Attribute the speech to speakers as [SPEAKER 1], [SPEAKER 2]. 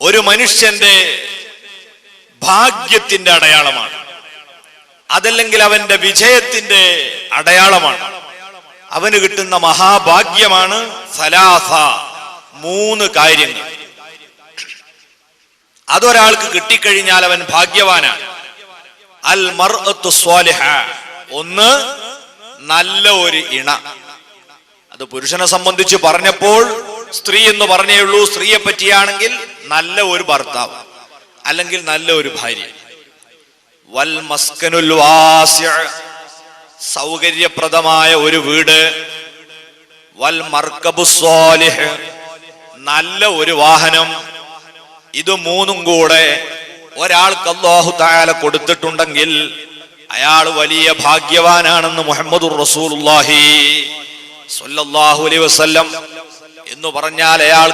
[SPEAKER 1] ഒരു മനുഷ്യന്റെ ഭാഗ്യത്തിന്റെ അടയാളമാണ്. അതല്ലെങ്കിൽ അവന്റെ വിജയത്തിന്റെ അടയാളമാണ്. അവന് കിട്ടുന്ന മഹാഭാഗ്യമാണ് സലാസ മൂന്ന് കാര്യങ്ങൾ. അതൊരാൾക്ക് കിട്ടിക്കഴിഞ്ഞാൽ അവൻ ഭാഗ്യവാനാണ്. അൽ മർഅത്തു സ്വാലിഹ ഒന്ന് നല്ല ഒരു ഇണ. അത് പുരുഷനെ സംബന്ധിച്ച് പറഞ്ഞപ്പോൾ സ്ത്രീ എന്ന് പറഞ്ഞേ ഉള്ളൂ. സ്ത്രീയെ പറ്റിയാണെങ്കിൽ നല്ല ഒരു ഭർത്താവ് അല്ലെങ്കിൽ നല്ല ഒരു ഭാര്യ. വൽ സൗകര്യപ്രദമായ ഒരു വീട്. വൽ മർക്കബു സ്വാലിഹ് നല്ല ഒരു വാഹനം. ഇത് മൂന്നും കൂടെ ഒരാൾക്ക് അള്ളാഹു തായാല കൊടുത്തിട്ടുണ്ടെങ്കിൽ അയാൾ വലിയ ഭാഗ്യവാനാണെന്ന് മുഹമ്മദുർ റസൂലുള്ളാഹി സ്വല്ലല്ലാഹു അലൈഹി വസല്ലം എന്ന് പറഞ്ഞാൽ അയാൾ